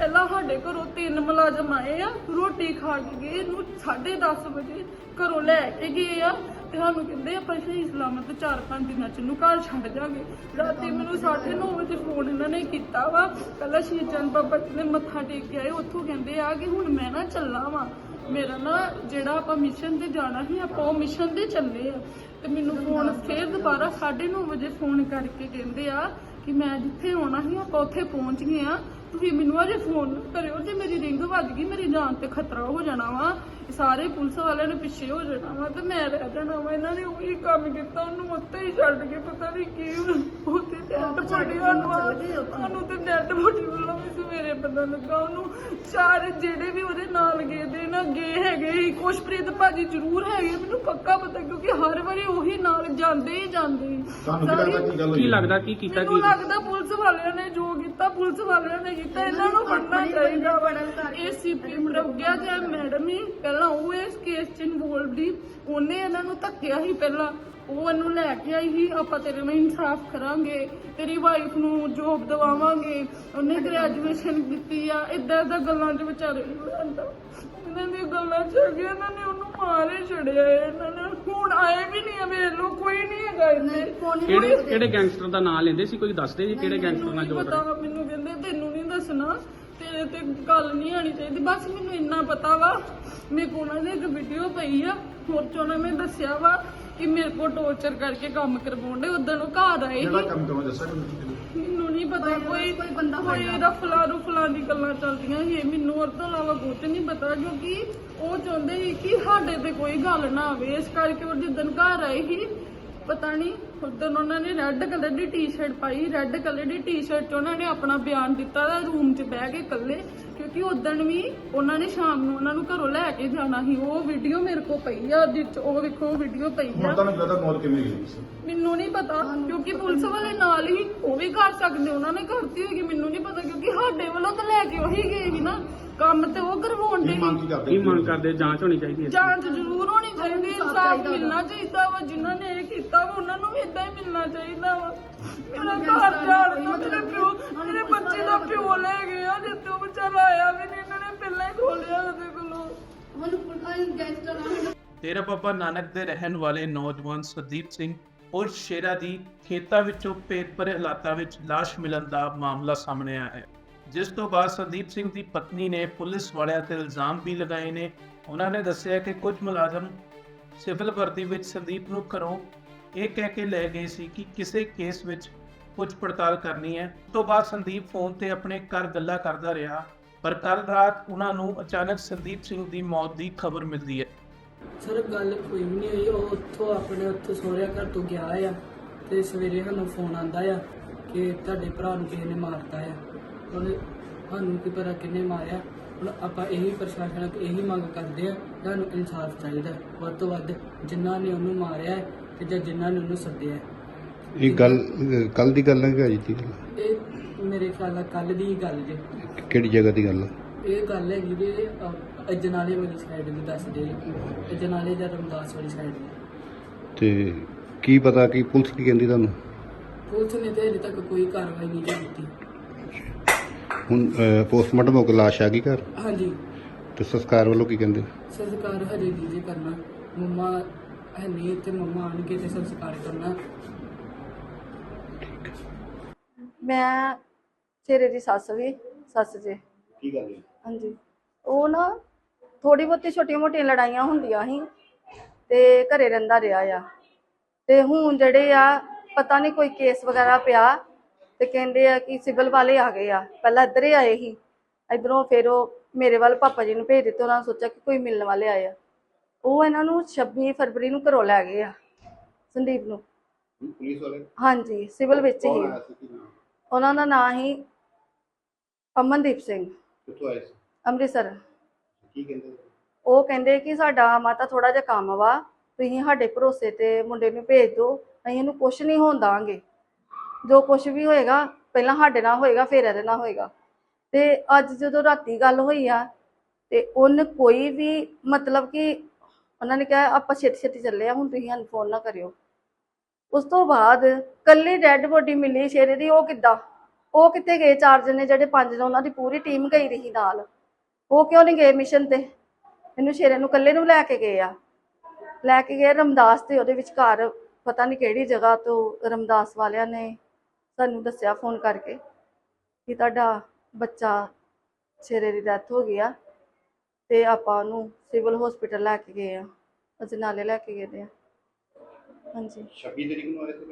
ਪਹਿਲਾਂ ਸਾਡੇ ਘਰੋਂ ਤਿੰਨ ਮੁਲਾਜ਼ਮ ਆਏ ਆ, ਰੋਟੀ ਖਾ ਕੇ ਗਏ, ਇਹਨੂੰ 10:30 ਵਜੇ ਘਰੋਂ ਲੈ ਕੇ ਗਏ ਆ ਤੇ ਸਾਨੂੰ ਕਹਿੰਦੇ ਆਪਾਂ ਸਹੀ ਸਲਾਮਤ 4-5 ਦਿਨਾਂ ਚ ਇਹਨੂੰ ਘਰ ਛੱਡ ਜਾਗੇ ਰਾਤੀ ਮੈਨੂੰ 9:30 ਵਜੇ ਫੋਨ ਇਹਨਾਂ ਨੇ ਕੀਤਾ ਵਾ। ਪਹਿਲਾਂ ਸ਼੍ਰੀ ਚੰਦ ਬਾਬਾ ਜੀ ਨੇ ਮੱਥਾ ਟੇਕ ਕੇ ਆਏ, ਉੱਥੋਂ ਕਹਿੰਦੇ ਆ ਕਿ ਹੁਣ ਮੈਂ ਨਾ ਚੱਲਾਂ ਵਾਂ। ਮੇਰਾ ਨਾ ਜਿਹੜਾ ਆਪਾਂ ਮਿਸ਼ਨ ਤੇ ਜਾਣਾ ਸੀ, ਆਪਾਂ ਉਹ ਮਿਸ਼ਨ ਤੇ ਚੱਲੇ ਆ। ਤੇ ਮੈਨੂੰ ਫੋਨ ਫੇਰ ਦੁਬਾਰਾ 9:30 ਵਜੇ ਫੋਨ ਕਰਕੇ ਕਹਿੰਦੇ ਆ ਕਿ ਮੈਂ ਜਿੱਥੇ ਆਉਣਾ ਸੀ, ਆਪਾਂ ਉੱਥੇ ਪਹੁੰਚ ਗਏ ਆ। ਤੁਸੀਂ ਮੈਨੂੰ ਅਜੇ ਫੋਨ ਨਾ ਕਰਿਓ ਜੇ ਮੇਰੀ ਰਿੰਗ ਵੱਜ ਗਈ ਮੇਰੀ ਜਾਨ ਤੇ ਖਤਰਾ ਹੋ ਜਾਣਾ ਵਾ। ਸਾਰੇ ਪੁਲਿਸ ਵਾਲਿਆਂ ਨੇ ਪਿੱਛੇ ਹੋ ਜਾਣਾ ਵਾ ਤੇ ਮੈਂ ਰਹਿ ਜਾਣਾ ਵਾ। ਇਹਨਾਂ ਨੇ ਉਹੀ ਕੰਮ ਕੀਤਾ ਉਹਨੂੰ ਉੱਤੇ ਹੀ ਛੱਡ ਕੇ ਪਤਾ ਨਹੀਂ ਕੀ ਪੜੀ ਉਹਨੂੰ ਉਹਨੂੰ ਤੇ ਨੈਟ ਬੋਡੀ ਵੱਲੋਂ ਵੀ ਪਤਾ ਲੱਗਾ ਉਹਨੂੰ। ਚਾਰ ਜਿਹੜੇ ਵੀ ਉਹਦੇ ਨਾਲ ਗਏ ਦੇ ਨਾ ਗਏ ਹੈਗੇ ਸੀ ਕੁਸ਼ਪ੍ਰੀਤ ਭਾਜੀ ਜ਼ਰੂਰ ਹੈਗੇ ਮੈਨੂੰ ਪੱਕਾ ਪਤਾ ਕਿਉਂਕਿ ਹਰ ਵਾਰੀ ਉਹੀ ਨਾਲ ਜਾਂਦੇ ਹੀ ਜਾਂਦੇ ਸੀ। ਤੁਹਾਨੂੰ ਕੀ ਲੱਗਦਾ ਕੀ ਗੱਲ ਹੋਈ? ਕੀ ਲੱਗਦਾ ਕੀ ਕੀਤਾ ਮੈਨੂੰ ਕੀ ਲੱਗਦਾ ਪੁਲਿਸ ਵਾਲਿਆਂ ਨੇ ਜੋ ਕੀਤਾ ਪੁਲਿਸ ਵਾਲਿਆਂ ਨੇ ਕੀਤਾ ਇਹਨਾਂ ਨੂੰ ਫੜਨਾ ਚਾਹੀਦਾ ਇਹ ਸੀਪੀ ਪ੍ਰਗਿਆ ਜੇ ਮੈਡਮ ਹੀ ਪਹਿਲਾਂ ਉਹ ਇਸ ਕੇਸ 'ਚ ਇਨਵੋਲਵਡ ਹੀ ਉਹਨੇ ਇਹਨਾਂ ਨੂੰ ਧੱਕਿਆ ਸੀ ਪਹਿਲਾਂ। ਉਹ ਇਹਨੂੰ ਲੈ ਕੇ ਆਈ ਸੀ ਆਪਾਂ ਤੇਰੇ ਨਾਲ ਇਨਸਾਫ ਕਰਾਂਗੇ ਤੇਰੀ ਵਾਈਫ ਨੂੰ ਜੋਬ ਦਵਾਵਾਂਗੇ ਉਹਨੇ ਗ੍ਰੈਜੂਏਸ਼ਨ ਕੀਤੀ ਆ ਇਦਾਂ ਇਦਾਂ ਗੱਲਾਂ 'ਚ ਵਿਚਾਰੇ ਨੂੰ ਇਹਨਾਂ ਦੀਆਂ ਗੱਲਾਂ 'ਚ ਅੱਗੇ ਇਹਨਾਂ ਨੇ ਉਹਨੂੰ ਮਾਰੇ ਛੜਿਆ ਇਹਨਾਂ ਨੇ ਹੁਣ ਆਏ ਵੀ ਨਹੀਂ ਆ ਲੋ ਕੋਈ ਨਹੀਂ ਹੈਗਾ ਇੱਥੇ ਕਿਹੜੇ ਕਿਹੜੇ ਗੈਂਗਸਟਰ ਦਾ ਨਾਮ ਲੈਂਦੇ ਸੀ? ਕੋਈ ਦੱਸਦੇ ਜੀ ਕਿਹੜੇ ਗੈਂਗਸਟਰ ਨਾਲ ਜੋੜ ਪਤਾ ਵਾ, ਮੈਨੂੰ ਕਹਿੰਦੇ ਤੈਨੂੰ ਨਹੀਂ ਦੱਸਣਾ ਤੇਰੇ ਤੇ ਗੱਲ ਨਹੀਂ ਆਣੀ ਚਾਹੀਦੀ। ਬਸ ਮੈਨੂੰ ਇੰਨਾ ਪਤਾ ਵਾ ਮੇਰੇ ਕੋਲ ਉਹਨਾਂ ਦੀ ਇੱਕ ਵੀਡੀਓ ਪਈ ਆ ਹੋਰ ਚ ਉਹਨਾਂ ਨੇ ਦੱਸਿਆ ਵਾ। ਕਿ ਮੇਰੇ ਕੋਲ ਟੌਰਚਰ ਕਰਕੇ ਕੰਮ ਕਰਵਾਉਂਦੇ ਉਦੋਂ ਉਹ ਘਰ ਆਏ ਜਿਹੜਾ ਸੀ। ਕੰਮ ਕਰਨਾ ਦੱਸਿਆ ਕਿ ਤੁਸੀਂ ਮੈਨੂੰ ਨਹੀਂ ਪਤਾ ਕੋਈ ਕੋਈ ਬੰਦਾ ਕੋਈ ਰਫਲਾ ਰੁਫਲਾ ਦੀ ਗੱਲਾਂ ਚੱਲਦੀਆਂ ਸੀ ਮੈਨੂੰ ਉਹ ਤੋਂ ਇਲਾਵਾ ਕੁਝ ਨਹੀਂ ਪਤਾ ਕਿਉਂਕਿ ਉਹ ਚਾਹੁੰਦੇ ਸੀ ਕਿ ਸਾਡੇ ਤੇ ਕੋਈ ਗੱਲ ਨਾ ਆਵੇ। ਇਸ ਕਰਕੇ ਉਹ ਜਿੱਦਣ ਘਰ ਆਏ ਸੀ ਪਤਾ ਨਹੀਂ ਉਦੋਂ ਉਹਨਾਂ ਨੇ ਰੈੱਡ ਕਲਰ ਦੀ ਟੀ-ਸ਼ਰਟ ਪਾਈ। ਰੈੱਡ ਕਲਰ ਦੀ ਟੀ-ਸ਼ਰਟ 'ਚ ਉਹਨਾਂ ਨੇ ਆਪਣਾ ਬਿਆਨ ਦਿੱਤਾ ਦਾ ਰੂਮ 'ਚ ਬਹਿ ਕੇ ਇਕੱਲੇ। ਕਿਉਂਕਿ ਉਦੋਂ ਵੀ ਉਹਨਾਂ ਨੇ ਸ਼ਾਮ ਨੂੰ ਉਹਨਾਂ ਨੂੰ ਘਰੋਂ ਲੈ ਕੇ ਜਾਣਾ ਸੀ। ਉਹ ਵੀਡੀਓ ਮੇਰੇ ਕੋਲ ਪਈ ਆ ਜਿਹ 'ਚ ਉਹ ਵੇਖੋ ਵੀਡੀਓ ਪਈ ਹੁਣ ਆ ਤੁਹਾਨੂੰ ਲੱਗਦਾ ਮੌਤ ਕਿਵੇਂ ਗਈ ਸੀ। ਮੈਨੂੰ ਨਹੀਂ ਪਤਾ ਕਿਉਂਕਿ ਪੁਲਿਸ ਵਾਲੇ ਨਾਲ ਹੀ ਉਹ ਵੀ ਕਰ ਸਕਦੇ ਉਹਨਾਂ ਨੇ ਕਰਤੀ ਹੋਏਗੀ ਮੈਨੂੰ ਨਹੀਂ ਪਤਾ ਕਿਉਂਕਿ ਸਾਡੇ ਵੱਲੋਂ ਤਾਂ ਲੈ ਕੇ ਉਹੀ ਗਏ ਸੀ ਨਾ। ਕੰਮ ਤੇ ਉਹ ਕਰਵਾਉਣ ਦੇ ਕੀ ਮੰਗ ਕੀ ਕਰਦੇ ਕੀ ਮੰਗ ਕਰਦੇ? ਜਾਂਚ ਹੋਣੀ ਚਾਹੀਦੀ ਹੈ ਜਾਂਚ ਜ਼ਰੂਰ ਹੋਣੀ ਚਾਹੀਦੀ ਇਨਸਾਫ ਮਿਲਣਾ ਚਾਹੀਦਾ ਵਾ ਜਿਨ੍ਹਾਂ ਨੇ ਇਹ ਕੀਤਾ ਵਾ ਉਹਨਾਂ ਨੂੰ ਵੀ ਇਦਾਂ ਹੀ ਮਿਲਣਾ ਚਾਹੀਦਾ ਵਾ। ਮੇਰਾ ਘਰ ਜਾਣ ਤੋਂ ਮੇਰੇ ਪਿਓ ਮੇਰੇ ਬੱਚੇ ਦਾ ਪਿਓ ਲੈ ਗਿਆ ਜਿੱਤੇ ਉਹ ਵਿਚਾਰਾ ਆਇਆ ਵੀ ਨਹੀਂ ਇਹਨਾਂ ਨੇ ਪਹਿਲਾਂ ਹੀ ਖੋਲਿਆ ਉਹਦੇ ਕੋਲੋਂ ਡੇਰਾ ਬਾਬਾ ਨਾਨਕ ਦੇ ਰਹਿਣ ਵਾਲੇ ਨੌਜਵਾਨ ਸੁਦੀਪ ਸਿੰਘ ਔਰ ਸ਼ੇਰਾ ਦੀ ਖੇਤਾਂ ਵਿੱਚੋਂ ਪੇਟ ਭਰੇ ਹਾਲਾਤਾਂ ਵਿੱਚ ਲਾਸ਼ ਮਿਲਣ ਦਾ ਮਾਮਲਾ ਸਾਹਮਣੇ ਆਇਆ। ਹੈ ਜਿਸ ਤੋਂ ਬਾਅਦ ਸੰਦੀਪ ਸਿੰਘ ਦੀ ਪਤਨੀ ਨੇ ਪੁਲਿਸ ਵਾਲਿਆਂ ਤੇ ਇਲਜ਼ਾਮ ਵੀ ਲਗਾਏ ਨੇ। ਉਹਨਾਂ ਨੇ ਦੱਸਿਆ ਕਿ ਕੁਝ ਮੁਲਾਜ਼ਮ ਸਿਵਲ ਵਰਦੀ ਵਿੱਚ ਸੰਦੀਪ ਨੂੰ ਘਰੋਂ ਇਹ ਕਹਿ ਕੇ ਲੈ ਗਏ ਸੀ ਕਿ ਕਿਸੇ ਕੇਸ ਵਿੱਚ ਪੁੱਛ ਪੜਤਾਲ ਕਰਨੀ ਹੈ। ਉਸ ਤੋਂ ਬਾਅਦ ਸੰਦੀਪ ਫੋਨ ਤੇ ਆਪਣੇ ਘਰ ਗੱਲਾਂ ਕਰਦਾ ਰਿਹਾ, ਪਰ ਕੱਲ ਰਾਤ ਉਹਨਾਂ ਨੂੰ ਅਚਾਨਕ ਸੰਦੀਪ ਸਿੰਘ ਦੀ ਮੌਤ ਦੀ ਖਬਰ ਮਿਲਦੀ ਹੈ। ਸਰ ਗੱਲ ਕੋਈ ਵੀ ਨਹੀਂ ਹੋਈ। ਉਹ ਉੱਥੋਂ ਆਪਣੇ ਉੱਥੋਂ ਸਹੁਰਿਆਂ ਘਰ ਤੋਂ ਗਿਆ ਆ ਤੇ ਸਵੇਰੇ ਸਾਨੂੰ ਫੋਨ ਆਂਦਾ ਆ ਕਿ ਤੁਹਾਡੇ ਭਰਾ ਨੂੰ ਕਿਸੇ ਨੇ ਮਾਰਤਾ ਆ। ਉਹਨੇ ਸਾਨੂੰ ਕੀ ਪਤਾ ਕਿੰਨੇ ਮਾਰਿਆ। ਹੁਣ ਆਪਾਂ ਇਹੀ ਪ੍ਰਸ਼ਾਸਨ ਅੱਗੇ ਇਹੀ ਮੰਗ ਕਰਦੇ ਆ ਤੁਹਾਨੂੰ ਇਨਸਾਫ ਚਾਹੀਦਾ। ਵੱਧ ਤੋਂ ਵੱਧ ਜਿਨ੍ਹਾਂ ਨੇ ਉਹਨੂੰ ਮਾਰਿਆ ਹੈ ਤੇ ਜਾਂ ਜਿਨ੍ਹਾਂ ਨੇ ਉਹਨੂੰ ਸੱਦਿਆ ਹੈ। ਇਹ ਗੱਲ ਕੱਲ ਦੀ ਗੱਲ ਹੈ ਕਿ ਅੱਜ ਦੀ ਗੱਲ? ਇਹ ਮੇਰੇ ਖਿਆਲ ਨਾਲ ਕੱਲ ਦੀ ਗੱਲ ਜੇ। ਕਿਹੜੀ ਜਗ੍ਹਾ ਦੀ ਗੱਲ ਹੈ ਇਹ ਗੱਲ ਹੈਗੀ ਵੀ ਅਜਨਾਲੇ ਵਾਲੀ ਸਾਈਡ ਦੀ ਦੱਸਦੇ ਅਜਨਾਲੇ ਜਾਂ ਰਮਦਾਸ ਵਾਲੀ ਸਾਈਡ ਦੀ ਤੇ ਕੀ ਪਤਾ ਕਿ ਪੁਲਿਸ ਕੀ ਕਹਿੰਦੀ ਤੁਹਾਨੂੰ? ਪੁਲਿਸ ਨੇ ਤੇ ਹਜੇ ਤੱਕ ਕੋਈ ਕਾਰਵਾਈ ਨਹੀਂ ਕੀਤੀ। ਹੁਣ ਪੋਸਟਮਾਰਟਮ ਹੋ ਕੇ ਲਾਸ਼ ਆ ਗਈ ਘਰ? ਹਾਂਜੀ। ਤੇ ਸੰਸਕਾਰ ਵੱਲੋਂ ਕੀ ਕਹਿੰਦੇ? ਸੰਸਕਾਰ ਹਜੇ ਨਹੀਂ ਜੀ ਕਰਨਾ। ਮੰਮਾ ਹੈ ਨਹੀਂ ਤੇ ਮੰਮਾ ਆਣਗੇ ਤੇ ਸੰਸਕਾਰ ਕਰਨਾ। ਮੈਂ ਤੇਰੇ ਦੀ ਸੱਸ ਵੀ ਸੱਸ ਜੇ ਕੀ ਗੱਲ ਹੋਈ? ਹਾਂਜੀ। ਉਹ ਨਾ ਥੋੜੀ ਬਹੁਤੀ ਛੋਟੀਆਂ ਮੋਟੀਆਂ ਲੜਾਈਆਂ ਹੁੰਦੀਆਂ ਸੀ ਤੇ ਘਰੇ ਰਹਿੰਦਾ ਰਿਹਾ ਆ। ਤੇ ਹੁਣ ਜਿਹੜੇ ਆ ਪਤਾ ਨਹੀਂ ਕੋਈ ਕੇਸ ਵਗੈਰਾ ਪਿਆ ਤੇ ਕਹਿੰਦੇ ਆ ਕਿ ਸਿਵਲ ਵਾਲੇ ਆ ਗਏ ਆ। ਪਹਿਲਾਂ ਇੱਧਰ ਹੀ ਆਏ ਸੀ। ਇਧਰੋਂ ਫਿਰ ਉਹ ਮੇਰੇ ਵੱਲ ਪਾਪਾ ਜੀ ਨੂੰ ਭੇਜ ਦਿੱਤੇ ਉਹਨਾਂ ਨੇ ਸੋਚਿਆ ਕਿ ਕੋਈ ਮਿਲਣ ਵਾਲੇ ਆਏ ਆ। ਉਹ ਇਹਨਾਂ ਨੂੰ 26 ਫਰਵਰੀ ਨੂੰ ਘਰੋਂ ਲੈ ਗਏ ਆ ਸੰਦੀਪ ਨੂੰ। ਪੁਲਿਸ ਵਾਲੇ? ਹਾਂਜੀ ਸਿਵਲ ਵਿੱਚ ਕੌਣ ਹੀ ਆਇਆ ਸੀ? ਕੀ ਨਾਮ? ਉਹਨਾਂ ਦਾ ਨਾਂ ਹੀ ਅਮਨਦੀਪ ਸਿੰਘ। ਕਿੱਥੋਂ ਆਏ ਸੀ? ਅੰਮ੍ਰਿਤਸਰ। ਕੀ ਕਹਿੰਦੇ ਉਹ ਕਹਿੰਦੇ ਕਿ ਸਾਡਾ ਮਾਤਾ ਥੋੜਾ ਜਿਹਾ ਕੰਮ ਵਾ ਤੁਸੀਂ ਸਾਡੇ ਭਰੋਸੇ ਤੇ ਮੁੰਡੇ ਨੂੰ ਭੇਜ ਦਿਓ ਅਸੀਂ ਇਹਨੂੰ ਕੁਛ ਨਹੀਂ ਹੋਣ ਦਾਂਗੇ। ਜੋ ਕੁਛ ਵੀ ਹੋਏਗਾ ਪਹਿਲਾਂ ਸਾਡੇ ਨਾਲ ਹੋਏਗਾ ਫਿਰ ਇਹਦੇ ਨਾਲ ਹੋਏਗਾ। ਤੇ ਅੱਜ ਜਦੋਂ ਰਾਤੀ ਗੱਲ ਹੋਈ ਆ ਤੇ ਉਹਨ ਕੋਈ ਵੀ ਮਤਲਬ ਕਿ ਉਹਨਾਂ ਨੇ ਕਿਹਾ ਆਪਾਂ ਛੇਤੀ ਛੇਤੀ ਚੱਲੇ ਆ ਹੁਣ ਤੁਸੀਂ ਸਾਨੂੰ ਫੋਨ ਨਾ ਕਰਿਓ। ਉਸ ਤੋਂ ਬਾਅਦ ਕੱਲੀ ਡੈੱਡ ਬੋਡੀ ਮਿਲੀ ਸ਼ੇਰੇ ਦੀ ਉਹ ਕਿੱਦਾਂ? ਉਹ ਕਿੱਥੇ ਗਏ? ਚਾਰ ਜਣੇ ਜਿਹੜੇ ਪੰਜ ਨੇ ਉਹਨਾਂ ਦੀ ਪੂਰੀ ਟੀਮ ਗਈ ਰਹੀ ਨਾਲ। ਉਹ ਕਿਉਂ ਨਹੀਂ ਗਏ ਮਿਸ਼ਨ ਤੇ? ਇਹਨੂੰ ਸ਼ੇਰੇ ਨੂੰ ਇਕੱਲੇ ਨੂੰ ਲੈ ਕੇ ਗਏ ਆ। ਲੈ ਕੇ ਗਏ ਰਮਦਾਸ ਤੇ, ਉਹਦੇ ਵਿਚਕਾਰ ਪਤਾ ਨਹੀਂ ਕਿਹੜੀ ਜਗ੍ਹਾ ਤੋਂ ਰਮਦਾਸ ਵਾਲਿਆਂ ਨੇ ਸਾਨੂੰ ਦੱਸਿਆ ਫੋਨ ਕਰਕੇ ਕਿ ਤੁਹਾਡਾ ਬੱਚਾ ਸ਼ੇਰੇ ਦੀ ਡੈਥ ਹੋ ਗਈ ਆ ਤੇ ਆਪਾਂ ਉਹਨੂੰ ਸਿਵਲ ਹਸਪੀਟਲ ਲੈ ਕੇ ਗਏ ਆ। ਅਸੀਂ ਨਾਲੇ ਲੈ ਕੇ ਗਏ ਦੇ ਆ। ਹਾਂਜੀ। 26 ਤਰੀਕ ਨੂੰ ਆਏ ਸੀ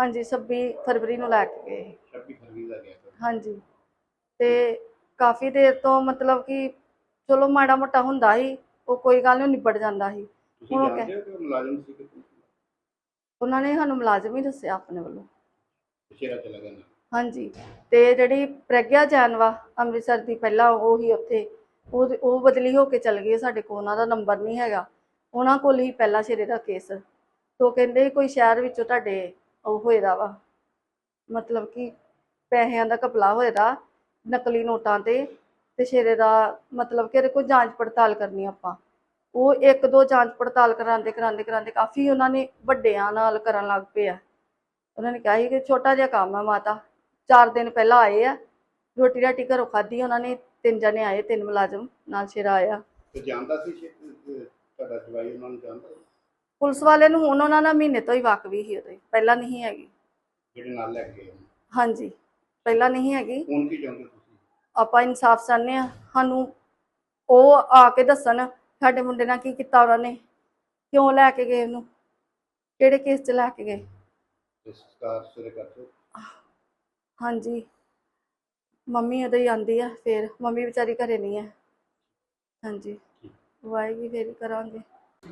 ਹਾਂਜੀ 26 ਫਰਵਰੀ ਨੂੰ ਲੈ ਕੇ ਗਏ। 26 ਫਰਵਰੀ ਦਾ ਗਿਆ ਸਰ ਹਾਂਜੀ। ਤੇ ਕਾਫੀ ਦੇਰ ਤੋਂ ਮਤਲਬ ਕਿ ਚਲੋ ਮਾੜਾ ਮੋਟਾ ਹੁੰਦਾ ਸੀ ਉਹ ਕੋਈ ਗੱਲ ਨਹੀਂ ਨਿਬੜ ਜਾਂਦਾ ਸੀ। ਤੁਸੀਂ ਹੁਣ ਉਹ ਜਾਣਦੇ ਹੋ ਕਿ ਉਹ ਮੁਲਾਜ਼ਮ ਸੀ ਕਿ ਉਹਨਾਂ ਨੇ ਸਾਨੂੰ ਮੁਲਾਜ਼ਮ ਹੀ ਦੱਸਿਆ ਆਪਣੇ ਵੱਲੋਂ। ਸ਼ੇਰਾ ਚਲਾ ਗਿਆ ਨਾਲ ਹਾਂਜੀ। ਤੇ ਜਿਹੜੀ ਪ੍ਰਗਿਆ ਜੈਨ ਵਾ ਅੰਮ੍ਰਿਤਸਰ ਦੀ ਪਹਿਲਾਂ ਉਹ ਹੀ ਉੱਥੇ ਉਹ ਉਹ ਬਦਲੀ ਹੋ ਕੇ ਚਲ ਗਈ ਹੈ, ਸਾਡੇ ਕੋਲ ਉਹਨਾਂ ਦਾ ਨੰਬਰ ਨਹੀਂ ਹੈਗਾ। ਉਹਨਾਂ ਕੋਲ ਹੀ ਪਹਿਲਾ ਸ਼ੇਰੇ ਦਾ ਕੇਸ। ਤੋਂ ਕਹਿੰਦੇ ਕੋਈ ਸ਼ਹਿਰ ਵਿੱਚੋਂ ਤੁਹਾਡੇ ਉਹ ਹੋਏਦਾ ਵਾ। ਮਤਲਬ ਕਿ ਪੈਸਿਆਂ ਦਾ ਘਪਲਾ ਹੋਏਦਾ ਨਕਲੀ ਨੋਟਾਂ ਤੇ ਤੇ ਸ਼ੇਰੇ ਦਾ ਮਤਲਬ ਕਿ ਇਹਦੇ ਕੋਈ ਜਾਂਚ ਪੜਤਾਲ ਕਰਨੀ ਆਪਾਂ। ਉਹ ਇੱਕ ਦੋ ਜਾਂਚ ਪੜਤਾਲ ਕਰਾਉਂਦੇ ਕਰਾਉਂਦੇ ਕਰਾਉਂਦੇ ਕਾਫੀ ਉਹਨਾਂ ਨੇ ਵੱਡਿਆਂ ਨਾਲ ਕਰਨ ਲੱਗ ਪਏ ਆ। ਉਹਨਾਂ ਨੇ ਕਿਹਾ ਸੀ ਕਿ ਛੋਟਾ ਜਿਹਾ ਕੰਮ ਆ ਮਾਤਾ। ਚਾਰ ਦਿਨ ਪਹਿਲਾਂ ਆਏ ਆ। ਰੋਟੀ ਰਾਟੀ ਘਰੋਂ ਖਾਧੀ ਉਹਨਾਂ ਨੇ। ਤਿੰਨ ਜਣੇ ਆਏ, ਤਿੰਨ ਮੁਲਾਜ਼ਮ ਨਾਲ ਸ਼ੇਰਾ ਆਇਆ। ਤੇ ਜਾਣਦਾ ਸੀ ਤੁਹਾਡਾ ਜਵਾਈ ਉਹਨਾਂ ਨੂੰ ਜਾਣਦਾ ਪੁਲਿਸ ਵਾਲੇ ਨੂੰ ਹੁਣ ਉਹਨਾਂ ਨਾਲ ਮਹੀਨੇ ਤੋਂ ਹੀ ਵਾਕਵੀ ਸੀ ਉਹਦੇ ਪਹਿਲਾਂ ਨਹੀਂ ਹੈਗੀ। ਜਿਹੜੇ ਨਾਲ ਲੈ ਕੇ ਗਏ। ਹਾਂਜੀ ਪਹਿਲਾਂ ਨਹੀਂ ਹੈਗੀ। ਹੁਣ ਕੀ ਚਾਹੁੰਦੇ ਤੁਸੀਂ? ਆਪਾਂ ਇਨਸਾਫ ਚਾਹੁੰਦੇ ਆ ਸਾਨੂੰ ਉਹ ਆ ਕੇ ਦੱਸਣ ਸਾਡੇ ਮੁੰਡੇ ਨਾਲ ਕੀ ਕੀਤਾ ਉਹਨਾਂ ਨੇ ਕਿਉਂ ਲੈ ਕੇ ਗਏ ਉਹਨੂੰ ਕਿਹੜੇ ਕੇਸ 'ਚ ਲੈ ਕੇ ਗਏ। ਤੇ ਸੰਸਕਾਰ ਸਵੇਰੇ ਕਰਦੇ ਹਾਂਜੀ ਮੰਮੀ ਉਹਦੇ ਹੀ ਆਂਦੀ ਆ ਫੇਰ ਮੰਮੀ ਵਿਚਾਰੀ ਘਰੇ ਨਹੀਂ ਹੈ। ਹਾਂਜੀ ਵਾਏਗੀ ਫੇਰ ਹੀ ਕਰਾਂਗੇ